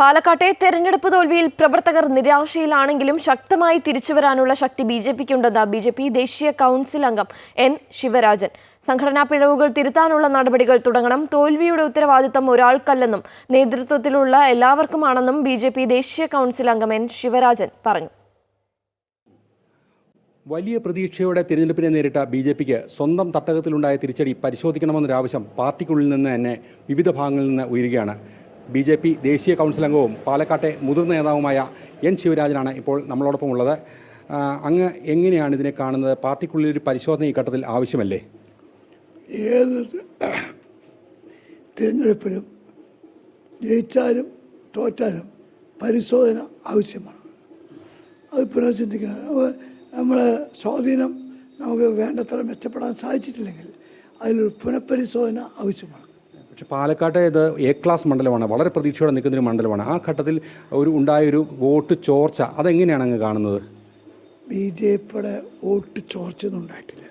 പാലക്കാട്ടെ തെരഞ്ഞെടുപ്പ് തോൽവിയിൽ പ്രവർത്തകർ നിരാശയിലാണെങ്കിലും ശക്തമായി തിരിച്ചുവരാനുള്ള ശക്തി ബി ജെ പിക്കുണ്ടെന്ന് ബി ജെ പി ദേശീയ കൗൺസിൽ അംഗം എൻ ശിവരാജൻ. സംഘടനാ പിഴവുകൾ തിരുത്താനുള്ള നടപടികൾ തുടങ്ങണം. തോൽവിയുടെ ഉത്തരവാദിത്തം ഒരാൾക്കല്ലെന്നും നേതൃത്വത്തിലുള്ള എല്ലാവർക്കുമാണെന്നും ബി ജെ പി ദേശീയ കൗൺസിൽ അംഗം എൻ ശിവരാജൻ പറഞ്ഞു. വലിയ പ്രതീക്ഷയോടെ തിരഞ്ഞെടുപ്പിനെ നേരിട്ട ബി ജെ പിക്ക് സ്വന്തം തട്ടകത്തിലുണ്ടായ തിരിച്ചടി പരിശോധിക്കണമെന്നൊരാവശ്യം പാർട്ടിക്കുള്ളിൽ നിന്ന് തന്നെ വിവിധ ഭാഗങ്ങളിൽ നിന്ന് ഉയരുകയാണ്. ബി ജെ പി ദേശീയ കൗൺസിൽ അംഗവും പാലക്കാട്ടെ മുതിർന്ന നേതാവുമായ എൻ ശിവരാജനാണ് ഇപ്പോൾ നമ്മളോടൊപ്പം ഉള്ളത്. അങ്ങ് എങ്ങനെയാണ് ഇതിനെ കാണുന്നത്? പാർട്ടിക്കുള്ളിൽ ഒരു പരിശോധന ഈ ഘട്ടത്തിൽ ആവശ്യമല്ലേ? ഏത് തിരഞ്ഞെടുപ്പിലും ജയിച്ചാലും തോറ്റാലും പരിശോധന ആവശ്യമാണ്. അത് പുനർചിന്തിക്കണം. അപ്പോൾ നമ്മളെ സ്വാധീനം നമുക്ക് വേണ്ടത്ര മെച്ചപ്പെടാൻ സാധിച്ചിട്ടില്ലെങ്കിൽ അതിലൊരു പുനഃപരിശോധന ആവശ്യമാണ്. പക്ഷേ പാലക്കാട്ടെ ഇത് എ ക്ലാസ് മണ്ഡലമാണ്. വളരെ പ്രതീക്ഷയോടെ നിൽക്കുന്നൊരു മണ്ഡലമാണ്. ആ ഘട്ടത്തിൽ ഒരു ഉണ്ടായൊരു വോട്ട് ചോർച്ച അതെങ്ങനെയാണ് അങ്ങ് കാണുന്നത്? ബി ജെ പിയുടെ വോട്ട് ചോർച്ചയൊന്നും ഉണ്ടായിട്ടില്ല.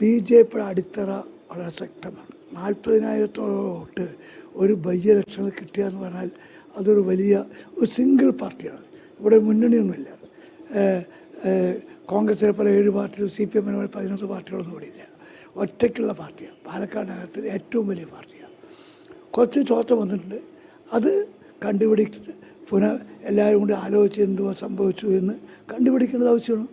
ബി ജെ പിയുടെ അടിത്തറ വളരെ ശക്തമാണ്. നാൽപ്പതിനായിരത്തോളം വോട്ട് ഒരു ബൈ ഇലക്ഷനിൽ കിട്ടുക എന്ന് പറഞ്ഞാൽ അതൊരു വലിയ ഒരു സിംഗിൾ പാർട്ടിയാണ്. ഇവിടെ മുന്നണിയൊന്നുമില്ല. കോൺഗ്രസിനെ പോലെ ഏഴ് പാർട്ടികളും സി പി എമ്മിനെ പോലെ പതിനൊന്ന് പാർട്ടികളൊന്നും ഇവിടെ ഇല്ല. ഒറ്റയ്ക്കുള്ള പാർട്ടിയാണ്. പാലക്കാട് നഗരത്തിൽ ഏറ്റവും വലിയ പാർട്ടിയാണ്. കുറച്ച് ചോർച്ച വന്നിട്ടുണ്ട്. അത് കണ്ടുപിടിച്ച് പുനഃ എല്ലാവരും കൂടി ആലോചിച്ച് എന്തുവാ സംഭവിച്ചു എന്ന് കണ്ടുപിടിക്കേണ്ടത് ആവശ്യമാണ്.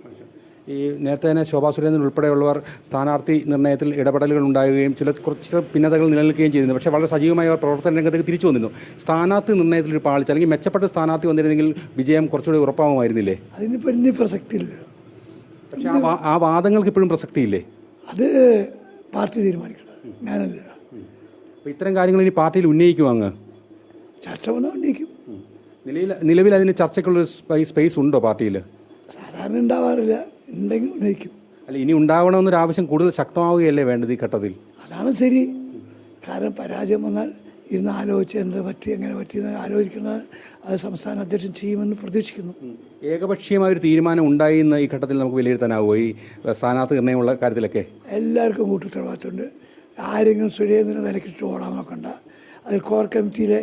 ഈ നേരത്തെ തന്നെ ശോഭാ സുരേന്ദ്രൻ ഉൾപ്പെടെയുള്ളവർ സ്ഥാനാർത്ഥി നിർണയത്തിൽ ഇടപെടലുകൾ ഉണ്ടാകുകയും ചില കുറച്ച് ഭിന്നതകൾ നിലനിൽക്കുകയും ചെയ്തിരുന്നു. പക്ഷേ വളരെ സജീവമായ അവർ പ്രവർത്തന രംഗത്തേക്ക് തിരിച്ചു വന്നിരുന്നു. സ്ഥാനാർത്ഥി നിർണയത്തിൽ ഒരു പാളിച്ച അല്ലെങ്കിൽ മെച്ചപ്പെട്ട സ്ഥാനാർത്ഥി വന്നിരുന്നെങ്കിൽ വിജയം കുറച്ചുകൂടി ഉറപ്പാകുമായിരുന്നില്ലേ അതിനിപ്പോൾ ഇനി പ്രസക്തിയില്ല. പക്ഷേ ആ വാദങ്ങൾക്ക് ഇപ്പോഴും പ്രസക്തിയില്ലേ? അത് പാർട്ടി തീരുമാനിക്കണം. ഞാനല്ല. അപ്പോൾ ഇത്തരം കാര്യങ്ങൾ ഇനി പാർട്ടിയിൽ ഉന്നയിക്കും അങ്ങ്? ചർച്ച വന്നാൽ ഉന്നയിക്കും. നിലയിൽ നിലവിൽ അതിന് ചർച്ചയ്ക്കുള്ള സ്പേ- സ്പേസ് ഉണ്ടോ പാർട്ടിയിൽ? സാധാരണ ഉണ്ടാവാറില്ല. ഉണ്ടെങ്കിൽ ഉന്നയിക്കും. അല്ല ഇനി ഉണ്ടാവണമെന്നൊരു ആവശ്യം കൂടുതൽ ശക്തമാവുകയല്ലേ വേണ്ടത് ഈ ഘട്ടത്തിൽ? അതാണ് ശരി. കാരണം പരാജയം വന്നാൽ ഇരുന്ന് ആലോചിച്ച് എന്ത് പറ്റി എങ്ങനെ പറ്റി എന്ന് ആലോചിക്കുന്നത് അത് സംസ്ഥാന അധ്യക്ഷൻ ചെയ്യുമെന്ന് പ്രതീക്ഷിക്കുന്നു. ഏകപക്ഷീയമായ ഒരു തീരുമാനം ഉണ്ടായി എന്ന് ഈ ഘട്ടത്തിൽ നമുക്ക് വിലയിരുത്താനാവുമോ? ഈ സ്ഥാനാർത്ഥി നിർണയമുള്ള കാര്യത്തിലൊക്കെ? എല്ലാവർക്കും കൂട്ടുത്തരവാദിത്തമുണ്ട്. ആരെങ്കിലും സുരേന്ദ്രന് നിലക്കിട്ട് ഓടാൻ നോക്കണ്ട. അതിൽ കോർ കമ്മിറ്റിയിലെ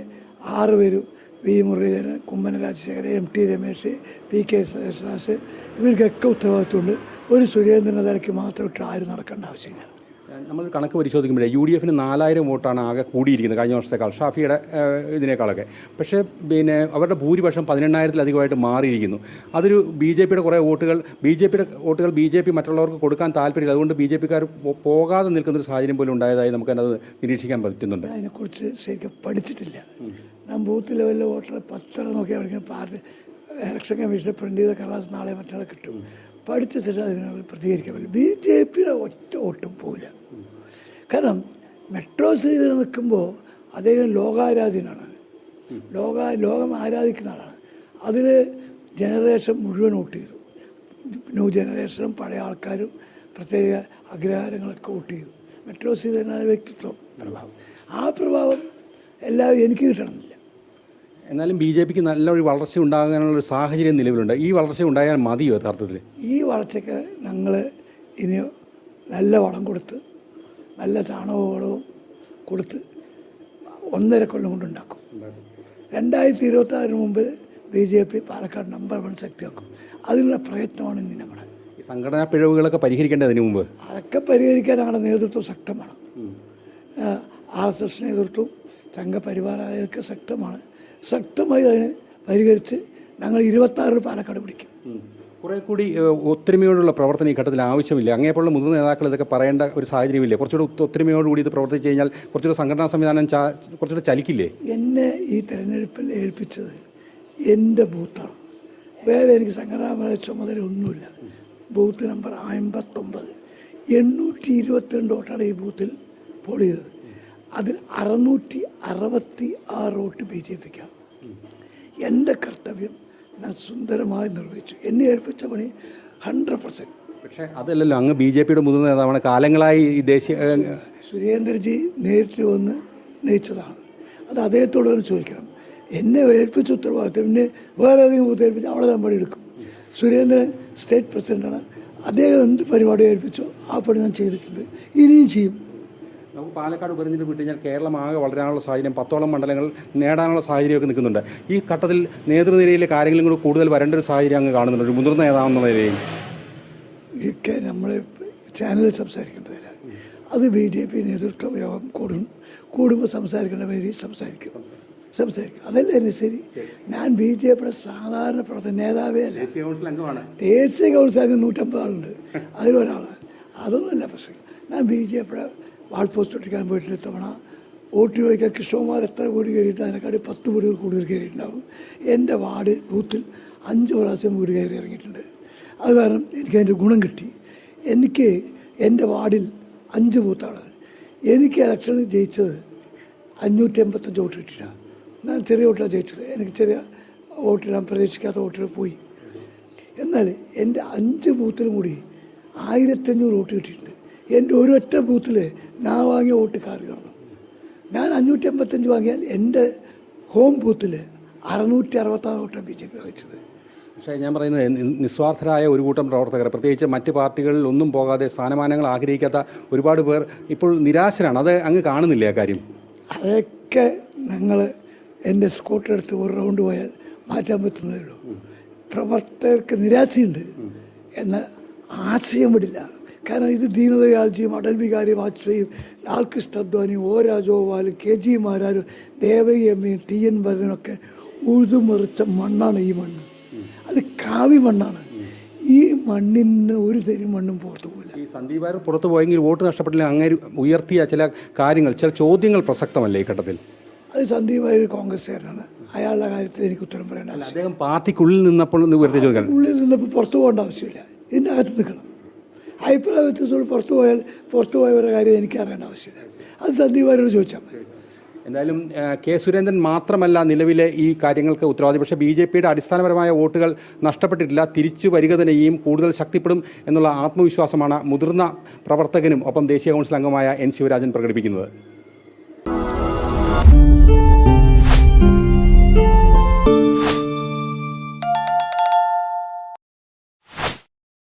ആറ് പേരും V Muraleedharan Kummanam Rajasekharan M T Ramesh P K സദാസ് ഇവർക്കൊക്കെ ഉത്തരവാദിത്തമുണ്ട് ഒരു സുരേന്ദ്രനെ നിലയ്ക്ക് മാത്രം ഇട്ട് ആരും നടക്കേണ്ട ആവശ്യമില്ല. നമ്മൾ കണക്ക് പരിശോധിക്കുമ്പോഴേ യു ഡി എഫിന് നാലായിരം വോട്ടാണ് ആകെ കൂടിയിരിക്കുന്നത് കഴിഞ്ഞ വർഷത്തേക്കാൾ ഷാഫിയുടെ ഇതിനേക്കാളൊക്കെ. പക്ഷേ പിന്നെ അവരുടെ ഭൂരിപക്ഷം പതിനെണ്ണായിരത്തിലധികമായിട്ട് മാറിയിരിക്കുന്നു. അതൊരു ബി ജെ പിയുടെ കുറേ വോട്ടുകൾ ബി ജെ പിയുടെ വോട്ടുകൾ ബി ജെ പി മറ്റുള്ളവർക്ക് കൊടുക്കാൻ താല്പര്യമില്ല. അതുകൊണ്ട് ബി ജെ പിക്കാർ പോകാതെ നിൽക്കുന്നൊരു സാഹചര്യം പോലും ഉണ്ടായതായി നമുക്കത് നിരീക്ഷിക്കാൻ പറ്റുന്നുണ്ട്. അതിനെക്കുറിച്ച് ശരിക്കും പഠിച്ചിട്ടില്ല. ഞാൻ ബൂത്ത് ലെവലിലെ വോട്ടർ പത്ര നോക്കിയാൽ പാർട്ടി ഇലക്ഷൻ കമ്മീഷനെ പ്രിന്റ് ചെയ്ത കളേഴ്സ് നാളെ മറ്റന്നാൾ കിട്ടും. പഠിച്ച ചില പ്രതികരിക്കാൻ പറ്റില്ല. ബി ജെ പിയുടെ ഒറ്റ വോട്ടും പോവില്ല. കാരണം മെട്രോ ശ്രീധരൻ നിൽക്കുമ്പോൾ അദ്ദേഹം ലോകാരാധ്യനാണ് ലോക ലോകം ആരാധിക്കുന്ന ആളാണ്. അതിൽ ജനറേഷൻ മുഴുവൻ വോട്ട് ചെയ്തു. ന്യൂ ജനറേഷനും പഴയ ആൾക്കാരും പ്രത്യേക അഗ്രഹാരങ്ങളൊക്കെ വോട്ട് ചെയ്തു. മെട്രോ ശ്രീധരനായ വ്യക്തിത്വം പ്രഭാവം. ആ പ്രഭാവം എല്ലാവരും എനിക്ക് കിട്ടണമെന്നില്ല എന്നാലും ബി ജെ പിക്ക് നല്ലൊരു വളർച്ച ഉണ്ടാകാനുള്ള ഒരു സാഹചര്യം നിലവിലുണ്ട്. ഈ വളർച്ച ഉണ്ടായാൽ മതിയോ യഥാർത്ഥത്തിൽ? ഈ വളർച്ചയ്ക്ക് ഞങ്ങൾ ഇനി നല്ല വളം കൊടുത്ത് നല്ല ചാണകവളവും കൊടുത്ത് ഒന്നര കൊല്ലം കൊണ്ടുണ്ടാക്കും രണ്ടായിരത്തി ഇരുപത്തി ആറിന് മുമ്പ് B J P Palakkad number one ശക്തിയാക്കും. അതിനുള്ള പ്രയത്നമാണ് ഇനി നമ്മുടെ ഈ സംഘടനാ പിഴവുകളൊക്കെ പരിഹരിക്കേണ്ടതിന് മുമ്പ്? അതൊക്കെ പരിഹരിക്കാൻ ഞങ്ങളുടെ നേതൃത്വം ശക്തമാണ്. ആർ എസ് എസ് നേതൃത്വം സംഘപരിവാരൊക്കെ ശക്തമാണ്. ശക്തമായി അതിനെ പരിഹരിച്ച് ഞങ്ങൾ ഇരുപത്താറിൽ പാലക്കാട് പിടിക്കും. കുറേ കൂടി ഒത്തൊരുമയോടുള്ള പ്രവർത്തനം ഈ ഘട്ടത്തിൽ ആവശ്യമില്ല. അങ്ങേപ്പോലുള്ള മുതിർന്ന നേതാക്കൾ ഇതൊക്കെ പറയേണ്ട ഒരു സാഹചര്യമില്ലേ. കുറച്ചുകൂടി ഒത്ത- ഒത്തൊരുമയോടുകൂടി ഇത് പ്രവർത്തിച്ച് കഴിഞ്ഞാൽ കുറച്ചുകൂടി സംഘടനാ സംവിധാനം കുറച്ചുകൂടി ചലിക്കില്ലേ? എന്നെ ഈ തെരഞ്ഞെടുപ്പിൽ ഏൽപ്പിച്ചത് എന്റെ ബൂത്താണ്. വേറെ എനിക്ക് സംഘടനാപര ചുമതല ഒന്നുമില്ല. ബൂത്ത് നമ്പർ അമ്പത്തൊമ്പത്. എണ്ണൂറ്റി ഇരുപത്തിരണ്ട് വോട്ടാണ് ഈ ബൂത്തിൽ പോൾ ചെയ്തത് അതിൽ അറുന്നൂറ്റി അറുപത്തി ആറ് വോട്ട് ബി ജെ പിക്കാണ്. എന്റെ കർത്തവ്യം ഞാൻ സുന്ദരമായി നിർവഹിച്ചു. എന്നെ ഏൽപ്പിച്ച പണി ഹൺഡ്രഡ് പെർസെന്റ്. പക്ഷേ അതല്ലല്ലോ അങ്ങ് ബി ജെ പിയുടെ മുതിർന്ന നേതാവാണ്. കാലങ്ങളായി ഈ ദേശീയ സുരേന്ദ്രജി നേരിട്ട് വന്ന് നയിച്ചതാണ്. അത് അദ്ദേഹത്തോട് തന്നെ ചോദിക്കണം. എന്നെ ഏൽപ്പിച്ച ഉത്തരവാദിത്വം എന്നെ വേറെ ഏതെങ്കിലും ബൂത്ത് ഏൽപ്പിച്ച് അവിടെ ഞാൻ പണി എടുക്കും സുരേന്ദ്രൻ സ്റ്റേറ്റ് പ്രസിഡന്റാണ് അദ്ദേഹം എന്ത് പരിപാടി ഏൽപ്പിച്ചോ ആ പണി ഞാൻ ചെയ്തിട്ടുണ്ട്. ഇനിയും ചെയ്യും. നമുക്ക് പാലക്കാട് ഉപതെരഞ്ഞെടുപ്പ് വിട്ട് കഴിഞ്ഞാൽ കേരളം ആകെ വളരാനുള്ള സാഹചര്യം പത്തോളം മണ്ഡലങ്ങൾ നേടാനുള്ള സാഹചര്യമൊക്കെ നിൽക്കുന്നുണ്ട്. ഈ ഘട്ടത്തിൽ നേതൃനിരയിലെ കാര്യങ്ങളും കൂടി കൂടുതൽ വരേണ്ട ഒരു സാഹചര്യം അങ്ങ് കാണുന്നുണ്ട്. ഒരു മുതിർന്ന നേതാവെന്നുള്ള നിലയിൽ. ഇതൊക്കെ നമ്മൾ ചാനലിൽ സംസാരിക്കേണ്ടതില്ല. അത് ബി ജെ പി നേതൃത്വ യോഗം കൂടും കൂടുമ്പോൾ സംസാരിക്കേണ്ട വേദി സംസാരിക്കും. സംസാരിക്കും. അതല്ല എന്നെ ശരി? ഞാൻ ബി ജെ പിയുടെ സാധാരണ പ്രവർത്തന നേതാവേ അല്ല. ദേശീയ കൗൺസിൽ അംഗം നൂറ്റമ്പത് ആളുണ്ട്. അതിലൊരാളാണ്. അതൊന്നുമല്ല പ്രശ്നം. ഞാൻ ബി ജെ പിയുടെ വാൾ പോസ്റ്റ് ഒട്ടിക്കാൻ പോയിട്ടില്ല തവണ വോട്ട് ചോദിക്കാൻ കൃഷ്ണകുമാർ എത്ര വീട് കയറിയിട്ട്? അതിനെക്കാട്ടി പത്ത് വീടുകൾ കൂടുതൽ കയറിയിട്ടുണ്ടാവും. എന്റെ വാർഡ് ബൂത്തിൽ അഞ്ച് പ്രാവശ്യം വീട് കയറി ഇറങ്ങിയിട്ടുണ്ട്. അത് കാരണം എനിക്ക് അതിന്റെ ഗുണം കിട്ടി. എനിക്ക് എന്റെ വാർഡിൽ അഞ്ച് ബൂത്താണ്. എനിക്ക് ഇലക്ഷനിൽ ജയിച്ചത് അഞ്ഞൂറ്റി എൺപത്തഞ്ച് വോട്ട് കിട്ടിയിട്ടാണ് ഞാൻ ചെറിയ വോട്ടിലാണ് ജയിച്ചത്. എനിക്ക് ചെറിയ വോട്ടിടാൻ പ്രതീക്ഷിക്കാത്ത വോട്ടിൽ പോയി. എന്നാൽ എന്റെ അഞ്ച് ബൂത്തിലും കൂടി ആയിരത്തഞ്ഞൂറ് വോട്ട് കിട്ടിയിട്ടുണ്ട്. എന്റെ ഒരൊറ്റ ബൂത്തിൽ ഞാൻ വാങ്ങിയ വോട്ട് കാറി കാണണം. ഞാൻ അഞ്ഞൂറ്റി അമ്പത്തഞ്ച് വാങ്ങിയാൽ എന്റെ ഹോം ബൂത്തിൽ അറുന്നൂറ്റി അറുപത്താറ് വോട്ടാണ് ബി ജെ പി വാങ്ങിച്ചത്. പക്ഷേ ഞാൻ പറയുന്നത് നിസ്വാർത്ഥരായ ഒരു കൂട്ടം പ്രവർത്തകർ പ്രത്യേകിച്ച് മറ്റ് പാർട്ടികളിൽ ഒന്നും പോകാതെ സ്ഥാനമാനങ്ങൾ ആഗ്രഹിക്കാത്ത ഒരുപാട് പേർ ഇപ്പോൾ നിരാശരാണ്. അത് അങ്ങ് കാണുന്നില്ല ആ കാര്യം? അതൊക്കെ ഞങ്ങൾ എന്റെ സ്കൂട്ടർ എടുത്ത് ഒരു റൗണ്ട് പോയാൽ മാറ്റാൻ പറ്റുന്നതേ ഉള്ളൂ. പ്രവർത്തകർക്ക് നിരാശയുണ്ട് എന്ന ആശയം വിടില്ല. കാരണം ഇത് ദീനദയാൽജിയും അടൽ ബിഹാരി വാജ്പേയിയും ലാൽകൃഷ്ണ അദ്വാനിയും ഒ രാജഗോപാലും കെ ജി മാരാരും ദേവകി അമ്മയും ടി എൻ ഭരനൊക്കെ ഉഴുതുമറിച്ച മണ്ണാണ് ഈ മണ്ണ്. അത് കാവി മണ്ണാണ്. ഈ മണ്ണിന് ഒരു തരി മണ്ണും പുറത്തു പോകില്ല ഈ സന്ദീപ് പുറത്തു പോയെങ്കിൽ വോട്ട് നഷ്ടപ്പെട്ടില്ല അങ്ങനെ ഉയർത്തിയ ചില കാര്യങ്ങൾ ചില ചോദ്യങ്ങൾ പ്രസക്തമല്ലേ ഈ ഘട്ടത്തിൽ? അത് സന്ദീപ് ആയ ഒരു കോൺഗ്രസ്സുകാരനാണ്. അയാളുടെ കാര്യത്തിൽ എനിക്ക് ഉത്തരം പറയേണ്ട അല്ല അദ്ദേഹം പാർട്ടിക്കുള്ളിൽ നിന്നപ്പോൾ ഉയർത്തിയ ചോദ്യം ഉള്ളിൽ നിന്നപ്പോൾ പുറത്തു പോകേണ്ട ആവശ്യമില്ല. ഇതിന്റെ അകത്ത് നിൽക്കണം. അഭിപ്രായ വ്യത്യാസത്തോട് പുറത്തു പോയാൽ പുറത്തു പോയവരുടെ കാര്യം എനിക്ക് അറിയേണ്ട ആവശ്യമില്ല. അത് സന്ദീപ് വാര്യരോട് ചോദിച്ചാൽ മതി. എന്തായാലും കെ സുരേന്ദ്രൻ മാത്രമല്ല നിലവിലെ ഈ കാര്യങ്ങൾക്ക് ഉത്തരവാദി. പക്ഷേ ബി ജെ പിയുടെ അടിസ്ഥാനപരമായ വോട്ടുകൾ നഷ്ടപ്പെട്ടിട്ടില്ല. തിരിച്ചു വരിക തന്നെയും കൂടുതൽ ശക്തിപ്പെടും എന്നുള്ള ആത്മവിശ്വാസമാണ് മുതിർന്ന പ്രവർത്തകനും ഒപ്പം ദേശീയ കൗൺസിൽ അംഗമായ എൻ ശിവരാജൻ പ്രകടിപ്പിക്കുന്നത്.